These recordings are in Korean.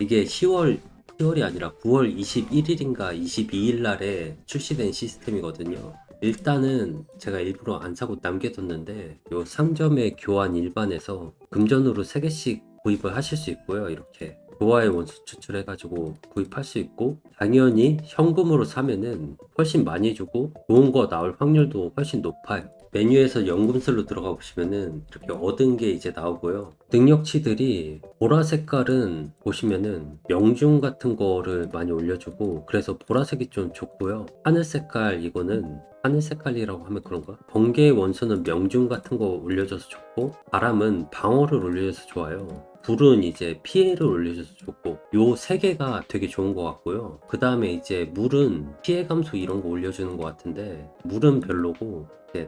이게 10월 10월이 아니라 9월 21일인가 22일 날에 출시된 시스템이거든요. 일단은 제가 일부러 안 사고 남겨뒀는데 요 상점의 교환 일반에서 금전으로 3개씩 구입을 하실 수 있고요. 이렇게 교화의 원수 추출해가지고 구입할 수 있고 당연히 현금으로 사면은 훨씬 많이 주고 좋은 거 나올 확률도 훨씬 높아요. 메뉴에서 연금술로 들어가 보시면은 이렇게 얻은 게 이제 나오고요. 능력치들이 보라 색깔은 보시면은 명중 같은 거를 많이 올려주고 그래서 보라색이 좀 좋고요. 하늘 색깔 이거는 하늘 색깔이라고 하면 그런가? 번개의 원수는 명중 같은 거 올려줘서 좋고 바람은 방어를 올려줘서 좋아요. 불은 이제 피해를 올려줘서 좋고 요 세 개가 되게 좋은 것 같고요. 그 다음에 이제 물은 피해 감소 이런 거 올려주는 것 같은데 물은 별로고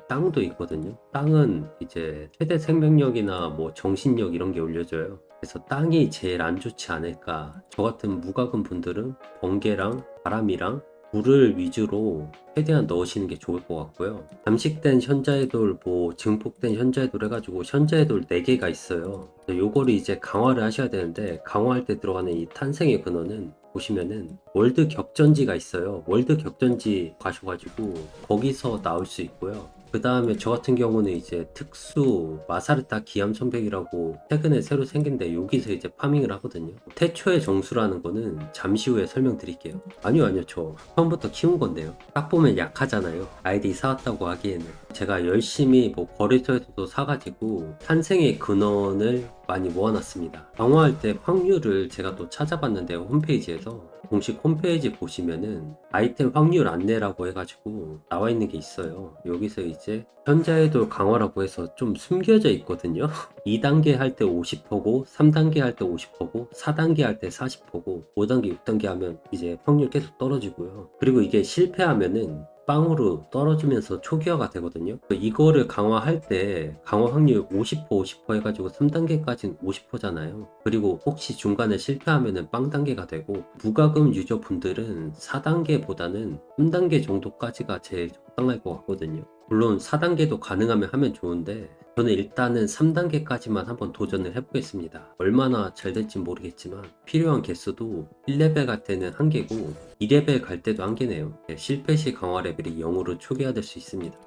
땅도 있거든요. 땅은 이제 최대 생명력이나 뭐 정신력 이런 게 올려줘요. 그래서 땅이 제일 안 좋지 않을까. 저 같은 무과금 분들은 번개랑 바람이랑 물을 위주로 최대한 넣으시는 게 좋을 것 같고요. 잠식된 현자의돌, 뭐 증폭된 현자의돌 해가지고 현자의돌 4개가 있어요. 요거를 이제 강화를 하셔야 되는데 강화할 때 들어가는 이 탄생의 근원은 보시면은 월드 격전지가 있어요. 월드 격전지 가셔가지고 거기서 나올 수 있고요. 그 다음에 저 같은 경우는 이제 특수 마사르타 기암 천백이라고 최근에 새로 생긴데 여기서 이제 파밍을 하거든요. 태초의 정수라는 거는 잠시 후에 설명드릴게요. 아니요 아니요 저 처음부터 키운 건데요. 딱 보면 약하잖아요. 아이디 사왔다고 하기에는 제가 열심히 뭐 거래소에서도 사가지고 탄생의 근원을 많이 모아놨습니다. 강화할 때 확률을 제가 또 찾아봤는데 홈페이지에서 공식 홈페이지 보시면은 아이템 확률 안내라고 해가지고 나와 있는 게 있어요. 여기서 이제 현자의 돌 강화라고 해서 좀 숨겨져 있거든요. 2단계 할 때 50%고 3단계 할 때 50%고 4단계 할 때 40%고 5단계 6단계 하면 이제 확률 계속 떨어지고요. 그리고 이게 실패하면은 빵으로 떨어지면서 초기화가 되거든요. 이거를 강화할 때 강화 확률 50% 50% 해가지고 3단계까지는 50%잖아요. 그리고 혹시 중간에 실패하면은 빵 단계가 되고 무과금 유저분들은 4단계보다는 3단계 정도까지가 제일 적당할 것 같거든요. 물론 4단계도 가능하면 하면 좋은데 저는 일단은 3단계까지만 한번 도전을 해보겠습니다. 얼마나 잘 될지 모르겠지만 필요한 개수도 1레벨 갈 때는 1개고 2레벨 갈 때도 1개네요. 실패 시 강화 레벨이 0으로 초기화될 수 있습니다.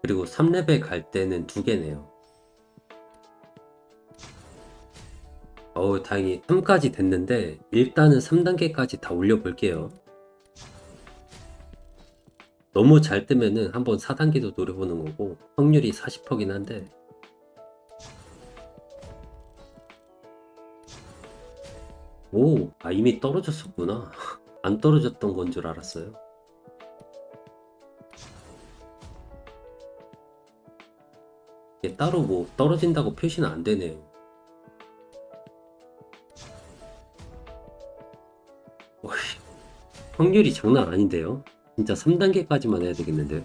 그리고 3레벨 갈 때는 2개네요. 어우 다행히 3까지 됐는데 일단은 3단계까지 다 올려볼게요. 너무 잘 뜨면은 한번 4단계도 노려보는 거고 확률이 40%긴 한데 오, 아 이미 떨어졌었구나. 안 떨어졌던 건 줄 알았어요. 이게 따로 뭐 떨어진다고 표시는 안 되네요. 확률이 장난 아닌데요? 진짜 3단계까지만 해야 되겠는데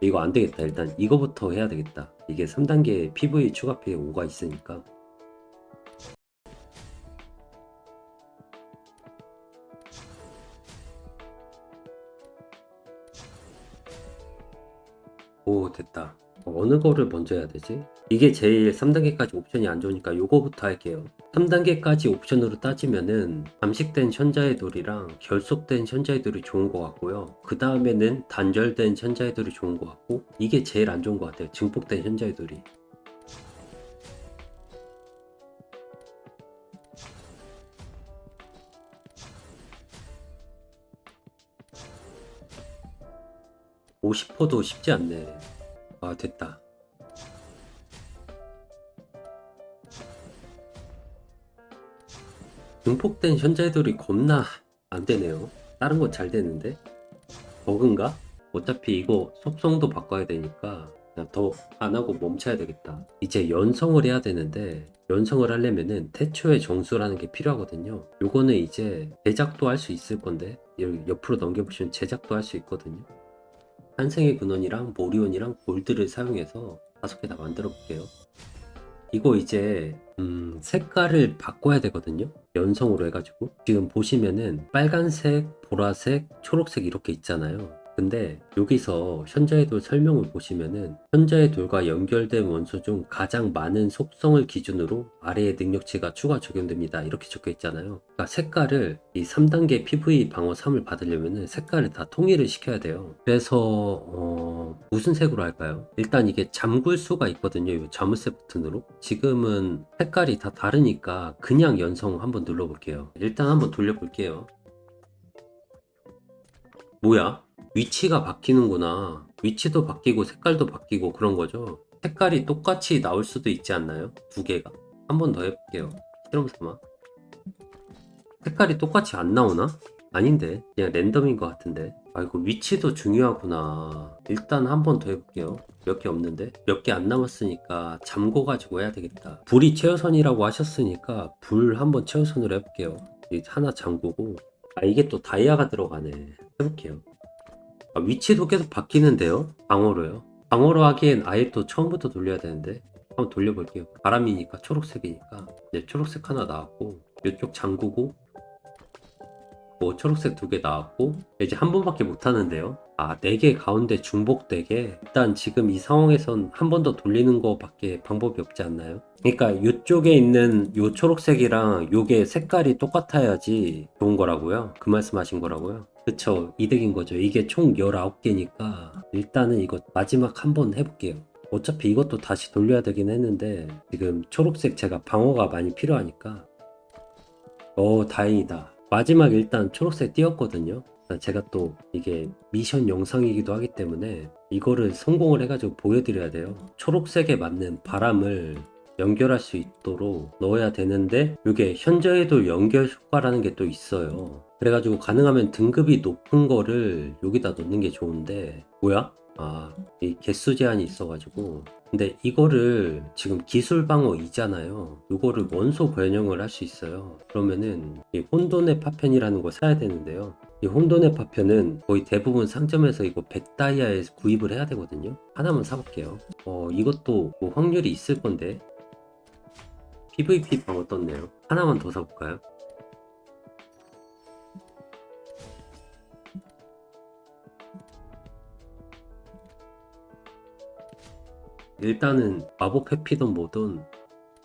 이거 안 되겠다. 일단 이거부터 해야 되겠다. 이게 3단계 PV 추가 피해 5가 있으니까. 오 됐다 어느 거를 먼저 해야 되지? 이게 제일 3단계까지 옵션이 안 좋으니까 요거부터 할게요. 3단계까지 옵션으로 따지면은 잠식된 현자의 돌이랑 결속된 현자의 돌이 좋은 것 같고요. 그 다음에는 단절된 현자의 돌이 좋은 것 같고 이게 제일 안 좋은 것 같아요. 증폭된 현자의 돌이. (50%도) 쉽지 않네 아 됐다 증폭된 현자애들이 겁나 안 되네요. 다른 건 잘 되는데 버그인가? 어차피 이거 속성도 바꿔야 되니까 더 안 하고 멈춰야 되겠다. 이제 연성을 해야 되는데 연성을 하려면은 태초의 정수라는 게 필요하거든요. 요거는 이제 제작도 할 수 있을 건데 옆으로 넘겨보시면 제작도 할 수 있거든요. 탄생의 근원이랑 모리온이랑 골드를 사용해서 다섯 개 다 만들어 볼게요. 이거 이제 음, 색깔을 바꿔야 되거든요. 연성으로 해가지고 지금 보시면은 빨간색, 보라색, 초록색 이렇게 있잖아요. 근데 여기서 현자의 돌 설명을 보시면은 현자의 돌과 연결된 원소 중 가장 많은 속성을 기준으로 아래의 능력치가 추가 적용됩니다. 이렇게 적혀 있잖아요. 그러니까 색깔을 이 3단계 PV 방어 3을 받으려면은 색깔을 다 통일을 시켜야 돼요. 그래서 어, 무슨 색으로 할까요? 일단 이게 잠글 수가 있거든요. 이 자물쇠 버튼으로. 지금은 색깔이 다 다르니까 그냥 연성 한번 눌러볼게요. 일단 한번 돌려볼게요. 뭐야? 위치가 바뀌는구나. 위치도 바뀌고 색깔도 바뀌고 그런 거죠. 색깔이 똑같이 나올 수도 있지 않나요? 두 개가. 한 번 더 해볼게요. 실험 삼아. 색깔이 똑같이 안 나오나? 아닌데. 그냥 랜덤인 것 같은데. 아이고, 위치도 중요하구나. 일단 한 번 더 해볼게요. 몇 개 없는데? 몇 개 안 남았으니까 잠궈가지고 해야 되겠다. 불이 최우선이라고 하셨으니까 불 한번 최우선으로 해볼게요. 이 하나 잠그고. 아, 이게 또 다이아가 들어가네. 해볼게요. 아, 위치도 계속 바뀌는데요? 방어로요? 방어로 하기엔 아예 또 처음부터 돌려야 되는데 한번 돌려볼게요. 바람이니까 초록색이니까 이제 초록색 하나 나왔고 이쪽 잠그고 뭐 초록색 두 개 나왔고 이제 한 번밖에 못 하는데요. 아, 네 개 가운데 중복되게 일단 지금 이 상황에선 한 번 더 돌리는 거 밖에 방법이 없지 않나요? 그러니까 이쪽에 있는 요 초록색이랑 요게 색깔이 똑같아야지 좋은 거라고요. 그 말씀하신 거라고요. 그쵸 이득인 거죠. 이게 총 19개니까 일단은 이거 마지막 한번 해볼게요. 어차피 이것도 다시 돌려야 되긴 했는데 지금 초록색 제가 방어가 많이 필요하니까 어 다행이다. 마지막 일단 초록색 띄었거든요. 제가 또 이게 미션 영상이기도 하기 때문에 이거를 성공을 해가지고 보여드려야 돼요. 초록색에 맞는 바람을 연결할 수 있도록 넣어야 되는데 이게 현저에도 연결 효과라는 게 또 있어요. 그래가지고 가능하면 등급이 높은 거를 여기다 넣는 게 좋은데 뭐야? 아, 이 개수 제한이 있어가지고 근데 이거를 지금 기술 방어 2잖아요. 이거를 원소 변형을 할 수 있어요. 그러면은 이 혼돈의 파편이라는 걸 사야 되는데요. 이 혼돈의 파편은 거의 대부분 상점에서 이거 100다이아에 구입을 해야 되거든요. 하나만 사볼게요. 어, 이것도 뭐 확률이 있을 건데 PVP 방어 떴네요. 하나만 더 사볼까요? 일단은 마법 회피든 뭐든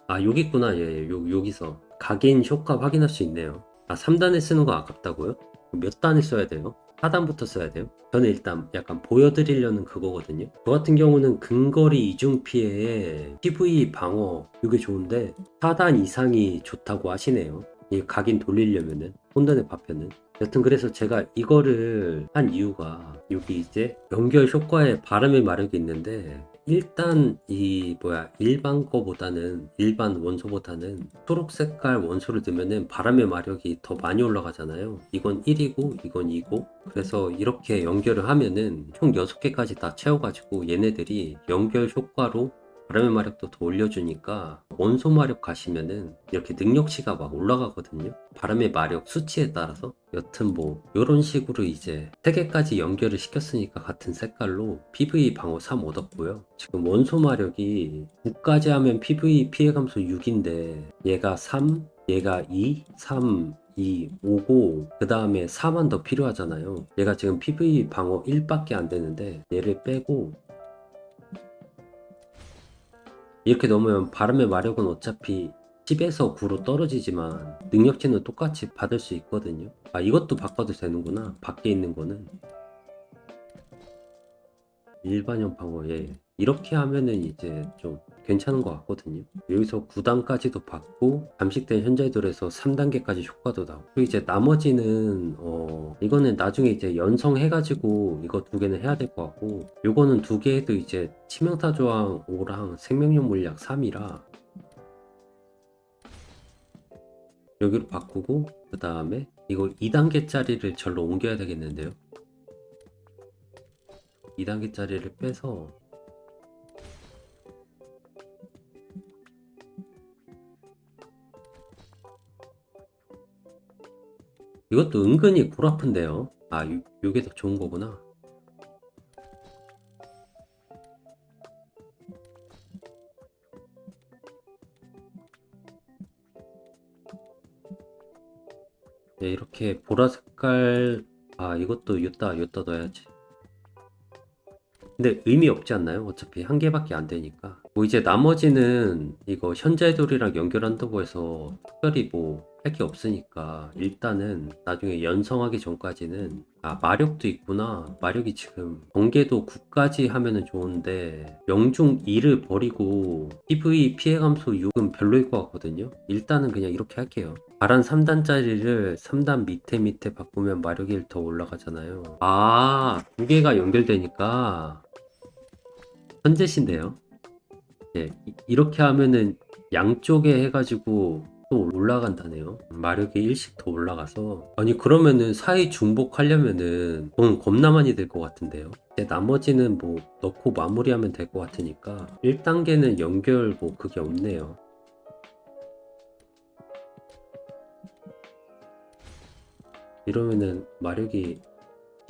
아 여기 있구나 예, 예 요, 여기서 각인 효과 확인할 수 있네요 아 3단에 쓰는 거 아깝다고요? 몇 단에 써야 돼요? 4단부터 써야 돼요? 저는 일단 약간 보여드리려는 그거거든요 저 같은 경우는 근거리 이중 피해에 PV 방어 이게 좋은데 4단 이상이 좋다고 하시네요 이 각인 돌리려면은 혼돈의 파편은 여튼 그래서 제가 이거를 한 이유가 여기 이제 연결 효과에 바람의 마력이 있는데 일단 이 뭐야 일반 거보다는 일반 원소보다는 초록 색깔 원소를 넣으면은 바람의 마력이 더 많이 올라가잖아요. 이건 1이고 이건 2고. 그래서 이렇게 연결을 하면은 총 6개까지 다 채워가지고 얘네들이 연결 효과로 바람의 마력도 더 올려주니까 원소 마력 가시면은 이렇게 능력치가 막 올라가거든요. 바람의 마력 수치에 따라서 여튼 뭐 이런 식으로 이제 3개까지 연결을 시켰으니까 같은 색깔로 PV 방어 3 얻었고요. 지금 원소 마력이 9까지 하면 PV 피해 감소 6인데 얘가 3, 얘가 2, 3, 2, 5고 그 다음에 4만 더 필요하잖아요. 얘가 지금 PV 방어 1밖에 안 되는데 얘를 빼고 이렇게 넣으면 바람의 마력은 어차피 10에서 9로 떨어지지만 능력치는 똑같이 받을 수 있거든요. 아 이것도 바꿔도 되는구나. 밖에 있는 거는. 일반형 방어 예 이렇게 하면은 이제 좀 괜찮은 것 같거든요. 여기서 9단까지도 받고 잠식된 현자들에서 3단계까지 효과도 나오고 그리고 이제 나머지는 어 이거는 나중에 이제 연성해 가지고 이거 두 개는 해야 될 것 같고 요거는 두개 해도 이제 치명타 조항 5랑 생명력 물약 3이라 여기로 바꾸고 그 다음에 이거 2단계짜리를 절로 옮겨야 되겠는데요. 2단계짜리를 빼서 이것도 은근히 골 아픈데요. 아, 요, 요게 더 좋은 거구나. 네, 이렇게 보라 색깔, 아, 이것도 요따, 요따 넣어야지. 근데 의미 없지 않나요? 어차피 한 개밖에 안 되니까. 뭐 이제 나머지는 이거 현자의 돌이랑 연결한다고 해서 특별히 뭐 할 게 없으니까 일단은 나중에 연성하기 전까지는 아 마력도 있구나. 마력이 지금 번개도 9까지 하면은 좋은데 명중 2를 버리고 PV 피해 감소 6은 별로일 것 같거든요. 일단은 그냥 이렇게 할게요. 바란 3단짜리를 3단 밑에 밑에 바꾸면 마력이 1더 올라가잖아요. 아 두 개가 연결되니까 현재신데요? 예, 이- 이렇게 하면은 양쪽에 해가지고 또 올라간다네요. 마력이 일씩 더 올라가서 아니 그러면은 사이 중복하려면은 돈 겁나 많이 들 것 같은데요. 이제 나머지는 뭐 넣고 마무리하면 될 것 같으니까 1단계는 연결 뭐 그게 없네요. 이러면은 마력이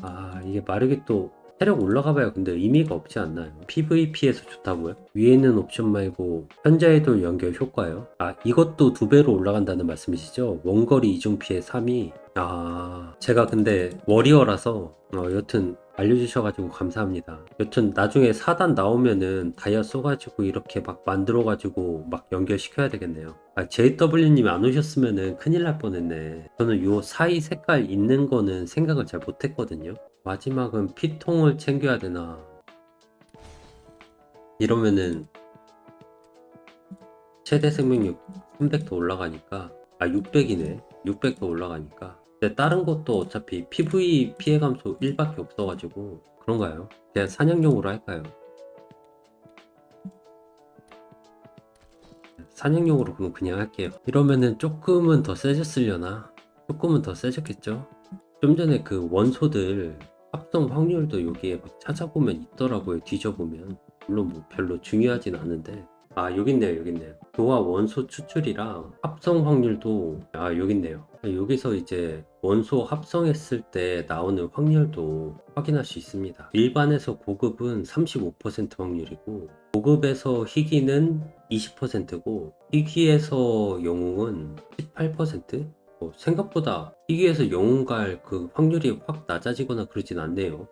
아 이게 마력이 또 체력 올라가봐야 근데 의미가 없지 않나요? PVP에서 좋다고요? 위에 있는 옵션 말고 현자의돌 연결 효과요? 아 이것도 두 배로 올라간다는 말씀이시죠? 원거리 이중 피해 3이 아 제가 근데 워리어라서 어, 여튼 알려주셔가지고 감사합니다. 여튼 나중에 4단 나오면은 다이아 써가지고 이렇게 막 만들어가지고 막 연결시켜야 되겠네요. 아, JW님이 안 오셨으면은 큰일 날 뻔했네. 저는 요 사이 색깔 있는 거는 생각을 잘 못했거든요. 마지막은 피통을 챙겨야 되나. 이러면은 최대 생명력 300더 올라가니까 아 600이네 600더 올라가니까 근데 다른 것도 어차피 PV 피해 감소 1밖에 없어가지고 그런가요? 그냥 사냥용으로 할까요? 사냥용으로 그럼 그냥 할게요 이러면은 조금은 더 세졌으려나? 조금은 더 세졌겠죠? 좀 전에 그 원소들 합성 확률도 여기에 막 찾아보면 있더라고요 뒤져보면. 물론 뭐 별로 중요하진 않은데. 아 여기 있네요 여기 있네요. 교화 원소 추출이랑 합성 확률도 아 여기 있네요. 여기서 이제 원소 합성했을 때 나오는 확률도 확인할 수 있습니다. 일반에서 고급은 35% 확률이고 고급에서 희귀는 20%고 희귀에서 영웅은 18%? 어, 생각보다 희귀에서 영웅 갈 그 확률이 확 낮아지거나 그러진 않네요